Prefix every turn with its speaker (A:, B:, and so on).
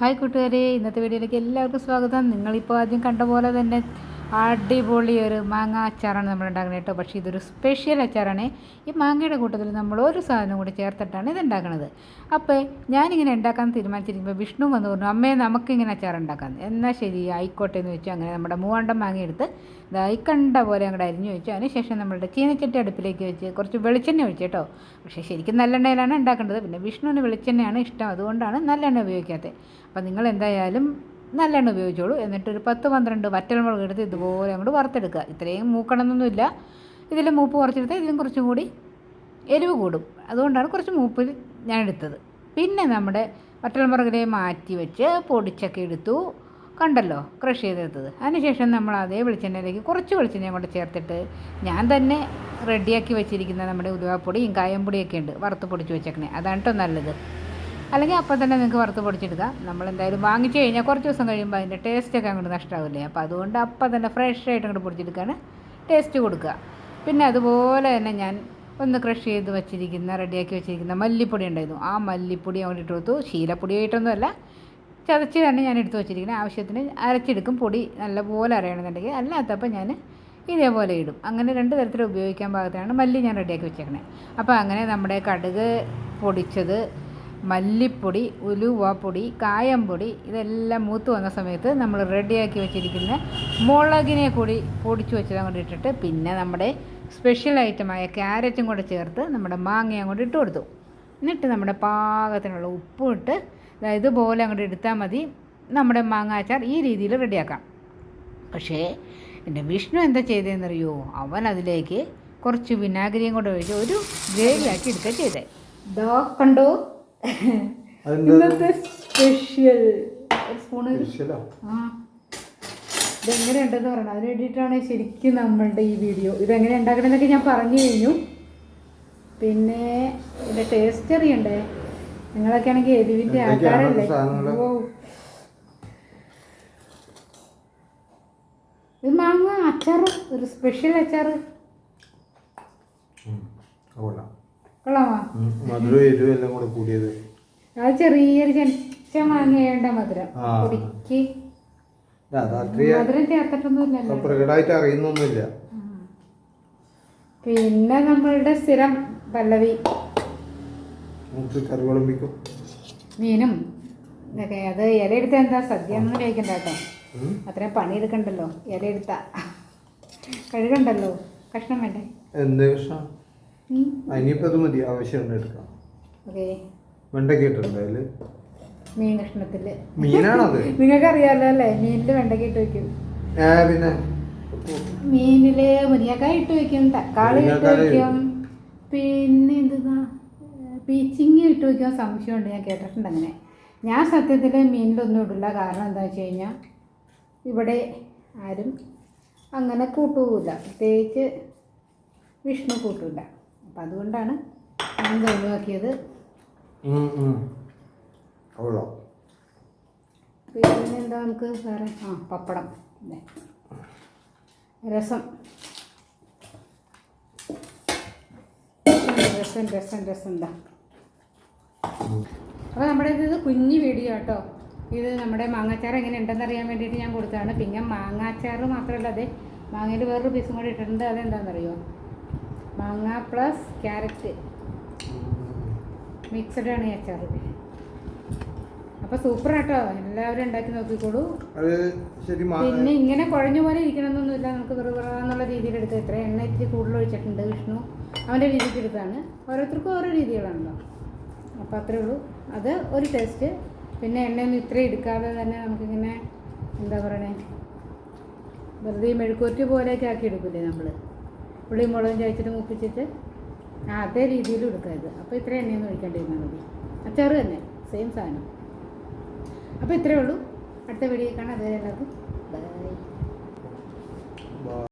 A: Hi കൂട്ടുകാരെ. ഇന്നത്തെ വീഡിയോയിലേക്ക് എല്ലാവർക്കും സ്വാഗതം. നിങ്ങളിപ്പോൾ ആദ്യം കണ്ട പോലെ തന്നെ അടിപൊളി ഒരു മാങ്ങ അച്ചാറാണ് നമ്മൾ ഉണ്ടാക്കുന്നത് കേട്ടോ. പക്ഷേ ഇതൊരു സ്പെഷ്യൽ അച്ചാറാണ്. ഈ മാങ്ങയുടെ കൂട്ടത്തിൽ നമ്മൾ ഒരു സാധനം കൂടി ചേർത്തിട്ടാണ് ഇത് ഉണ്ടാക്കുന്നത്. അപ്പോൾ ഞാനിങ്ങനെ ഉണ്ടാക്കാൻ തീരുമാനിച്ചിരിക്കുമ്പോൾ വിഷ്ണു വന്ന് പറഞ്ഞു അമ്മേ നമുക്കിങ്ങനെ അച്ചാർ ഉണ്ടാക്കാൻ എന്നാൽ ശരി ആയിക്കോട്ടെ എന്ന് വെച്ചു അങ്ങനെ നമ്മുടെ മൂവാണ്ടം മാങ്ങ എടുത്ത് ഇതായി കണ്ട പോലെ അങ്ങോട്ട് അരിഞ്ഞു വെച്ചു. അതിന് ശേഷം നമ്മളുടെ ചീനച്ചട്ടി അടുപ്പിലേക്ക് വെച്ച് കുറച്ച് വെളിച്ചെണ്ണ ഒഴിച്ചു കേട്ടോ. പക്ഷേ ശരിക്കും നല്ലെണ്ണയിലാണ് ഉണ്ടാക്കേണ്ടത്. പിന്നെ വിഷ്ണുവിന് വെളിച്ചെണ്ണയാണ് ഇഷ്ടം. അതുകൊണ്ടാണ് നല്ലെണ്ണ ഉപയോഗിക്കാത്തത്. അപ്പോൾ നിങ്ങൾ എന്തായാലും നല്ലെണ്ണ ഉപയോഗിച്ചോളൂ. എന്നിട്ട് ഒരു പത്ത് പന്ത്രണ്ട് വറ്റൽമുളക് എടുത്ത് ഇതുപോലെ അങ്ങോട്ട് വറുത്തെടുക്കുക. ഇത്രയും മൂക്കണമെന്നൊന്നുമില്ല ഇതിൽ മൂപ്പ് കുറച്ചെടുത്താൽ ഇതിലും കുറച്ചും കൂടി എരിവ് കൂടും. അതുകൊണ്ടാണ് കുറച്ച് മൂപ്പിൽ ഞാൻ എടുത്തത്. പിന്നെ നമ്മുടെ വറ്റൽമുറകിലെ മാറ്റി വെച്ച് പൊടിച്ചൊക്കെ എടുത്തു കണ്ടല്ലോ ക്രഷ് ചെയ്തെടുത്തത്. അതിനുശേഷം നമ്മൾ അതേ വെളിച്ചെണ്ണയിലേക്ക് കുറച്ച് വെളിച്ചെണ്ണയും കൊണ്ട് ചേർത്തിട്ട് ഞാൻ തന്നെ റെഡിയാക്കി വെച്ചിരിക്കുന്ന നമ്മുടെ ഉലുവാപ്പൊടിയും കായംപൊടിയൊക്കെ ഉണ്ട് വറുത്ത് പൊടിച്ച് വെച്ചേക്കണേ. അതാണ് കേട്ടോ നല്ലത്. അല്ലെങ്കിൽ അപ്പം തന്നെ നിങ്ങൾക്ക് വറുത്ത് പൊടിച്ചെടുക്കാം. നമ്മൾ എന്തായാലും വാങ്ങിച്ചു കഴിഞ്ഞാൽ കുറച്ച് ദിവസം കഴിയുമ്പോൾ അതിന്റെ ടേസ്റ്റൊക്കെ അങ്ങോട്ട് നഷ്ടമാവില്ലേ അപ്പോൾ അതുകൊണ്ട് അപ്പം തന്നെ ഫ്രഷ് ആയിട്ട് അങ്ങോട്ട് പൊടിച്ചെടുക്കാണ് ടേസ്റ്റ് കൊടുക്കുക. പിന്നെ അതുപോലെ തന്നെ ഞാൻ ഒന്ന് ക്രഷ് ചെയ്ത് വെച്ചിരിക്കുന്ന റെഡിയാക്കി വെച്ചിരിക്കുന്ന മല്ലിപ്പൊടി ഉണ്ടായിരുന്നു. ആ മല്ലിപ്പൊടി അങ്ങോട്ട് ഇട്ട് കൊടുത്തു. ശീലപ്പൊടിയായിട്ടൊന്നുമല്ല. ചതച്ച് തന്നെ ഞാൻ എടുത്ത് വെച്ചിരിക്കുന്നത്. ആവശ്യത്തിന് അരച്ചെടുക്കും. പൊടി നല്ലപോലെ അരയണമെന്നുണ്ടെങ്കിൽ അല്ലാത്തപ്പോൾ ഞാൻ ഇതേപോലെ ഇടും. അങ്ങനെ രണ്ട് തരത്തിൽ ഉപയോഗിക്കാൻ പാകത്തിനാണ് മല്ലി ഞാൻ റെഡിയാക്കി വെച്ചേക്കണേ. അപ്പോൾ അങ്ങനെ നമ്മുടെ കടുക് പൊടിച്ചത് മല്ലിപ്പൊടി ഉലുവപ്പൊടി കായംപൊടി ഇതെല്ലാം മൂത്ത് വന്ന സമയത്ത് നമ്മൾ റെഡിയാക്കി വെച്ചിരിക്കുന്ന മുളകിനെ കൂടി പൊടിച്ചു വെച്ചത് അങ്ങോട്ട് ഇട്ടിട്ട് പിന്നെ നമ്മുടെ സ്പെഷ്യൽ ഐറ്റമായ ക്യാരറ്റും കൂടെ ചേർത്ത് നമ്മുടെ മാങ്ങ അങ്ങോട്ട് ഇട്ട് കൊടുത്തു. എന്നിട്ട് നമ്മുടെ പാകത്തിനുള്ള ഉപ്പും ഇട്ട് ഇതുപോലെ അങ്ങോട്ട് എടുത്താൽ മതി. നമ്മുടെ മാങ്ങാച്ചാർ ഈ രീതിയിൽ റെഡിയാക്കാം. പക്ഷേ എന്റെ വിഷ്ണു എന്താ ചെയ്തതെന്നറിയോ? അവൻ അതിലേക്ക് കുറച്ച് വിനാഗിരിയും കൂടെ ഒഴിച്ച് ഒരു ഗ്രേവിയാക്കി എടുക്കുക ചെയ്തേ ദാ കണ്ടോ? ഇന്നത്തെ സ്പെഷ്യൽ സ്പൂണ്. ഇതെങ്ങനെ ഉണ്ടെന്ന് പറയണം. അതിന് വേണ്ടിയിട്ടാണ് ശരിക്കും നമ്മളുടെ ഈ വീഡിയോ ഇതെങ്ങനെ ഉണ്ടാക്കണമെന്നൊക്കെ ഞാൻ പറഞ്ഞു കഴിഞ്ഞു. പിന്നെ ഇതിന്റെ ടേസ്റ്റ് അറിയണ്ടേ? നിങ്ങളൊക്കെ ആണെങ്കിൽ
B: എരിവിന്റെ
A: ആൾക്കാരല്ലേ? ഓ ഇത് മാങ്ങ അച്ചാറ് ഒരു സ്പെഷ്യൽ അച്ചാറ്.
B: കൊള്ളാം. മധുരവും എരിവും എല്ലാം കൂടെ കൂടിയത്.
A: അത് ചെറിയൊരു ചെനിച്ച മാങ്ങയുണ്ട മധുരം. പൊടിക്ക്
B: അത്രയും
A: മധുരം ചേർത്തിട്ടൊന്നുമില്ലല്ലോ.
B: പ്രകടമായിട്ട് അറിയുന്നൊന്നുമില്ല.
A: പിന്നെ നമ്മളുടെ സ്ഥിരം പല്ലവി.
B: കറിവിളമ്പിക്കും കറി വിളമ്പിക്കും
A: മീനും. ഇതൊക്കെ അത് ഇലയെടുത്ത എന്താ? സദ്യ ഒന്നും കഴിക്കണ്ട കേട്ടോ.
B: പണി
A: എടുക്കണ്ടല്ലോ ഇല ഇലയെടുത്ത. കഴുകണ്ടല്ലോ. കഷ്ണം വേണ്ടേ?
B: എന്ത് കഷ്ണം? അതിനിപ്പോൾ അത് മതി. ആവശ്യമുണ്ട് എടുക്കാം.
A: ഓക്കെ.
B: വെണ്ടയ്ക്ക ഇട്ടിട്ടുണ്ട് അതിൽ?
A: മീൻ കഷ്ണത്തിൽ
B: മീനാണത്?
A: നിങ്ങൾക്ക് അറിയാലോ അല്ലേ മീനിൽ വെണ്ടയ്ക്ക ഇട്ട് വെക്കും.
B: ഏ പിന്നെ?
A: മീനിൽ മുരിങ്ങക്കായ ഇട്ട് വെക്കും തക്കാളി ഇട്ട് വെക്കും. പിന്നെ എന്താ പീച്ചിങ്ങ ഇട്ട് വെക്കാൻ സംശയമുണ്ട്. ഞാൻ കേട്ടിട്ടുണ്ട് അങ്ങനെ. ഞാൻ സത്യത്തിൽ മീനിലൊന്നും ഇടില്ല. കാരണം എന്താ വെച്ച് കഴിഞ്ഞാൽ ഇവിടെ ആരും അങ്ങനെ കൂട്ടുകയില്ല പ്രത്യേകിച്ച് വിഷ്ണു കൂട്ടില്ല അപ്പം അതുകൊണ്ടാണ് ഞാൻ ഒഴിവാക്കിയത്. പിന്നെ എന്താ നമുക്ക് വേറെ? ആ പപ്പടം. രസം. രസം രസം രസം എന്താ. അപ്പോൾ നമ്മുടെ ഇത് കുഞ്ഞു വീഡിയോ കേട്ടോ ഇത് നമ്മുടെ മാങ്ങാച്ചാർ എങ്ങനെ ഉണ്ടെന്ന് അറിയാൻ വേണ്ടിയിട്ട് ഞാൻ കൊടുത്തതാണ്. പിന്നെ മാങ്ങാച്ചാർ മാത്രമല്ല അതെ മാങ്ങയിൽ വേറൊരു പീസും കൂടി ഇട്ടിട്ടുണ്ട്. അതെന്താണെന്നറിയോ? മാങ്ങ പ്ലസ് ക്യാരറ്റ് മിക്സഡ് ആണ് ഈ അച്ചാർ അപ്പൊ സൂപ്പർ ആട്ടോ. എല്ലാവരും ഉണ്ടാക്കി നോക്കിക്കോളൂ. പിന്നെ ഇങ്ങനെ കുഴഞ്ഞു പോലെ ഇരിക്കണമെന്നൊന്നുമില്ല നമുക്ക് വെറുതെന്നുള്ള രീതിയിൽ എടുത്ത് എത്ര എണ്ണ ഇത്തിരി കൂടുതൽ ഒഴിച്ചിട്ടുണ്ട് വിഷ്ണു. അവന്റെ രീതിക്ക് എടുത്താണ്. ഓരോരുത്തർക്കും ഓരോ രീതികളാണല്ലോ. അപ്പോൾ അത്രേ ഉള്ളൂ. അത് ഒരു ടേസ്റ്റ് പിന്നെ എണ്ണയൊന്നും ഇത്ര എടുക്കാതെ തന്നെ നമുക്കിങ്ങനെ എന്താ പറയണേ? വെറുതെ ഈ മെഴുക്കുവറ്റി പോലെയൊക്കെ ആക്കി എടുക്കില്ലേ നമ്മൾ ഉള്ളിയും മുളകും ചായച്ചിട്ട് മുപ്പിച്ചിട്ട് ആ അതേ രീതിയിൽ എടുക്കരുത് അപ്പോൾ ഇത്ര എണ്ണയൊന്നും ഒഴിക്കേണ്ടി ഒഴിക്കേണ്ടിരുന്നാൽ മതി അച്ചാറ് തന്നെ സെയിം സാധനം. അപ്പോൾ ഇത്രയേ ഉള്ളൂ. അടുത്ത വീഡിയോ കാണാം. അതുവരെ എല്ലാവർക്കും ബൈ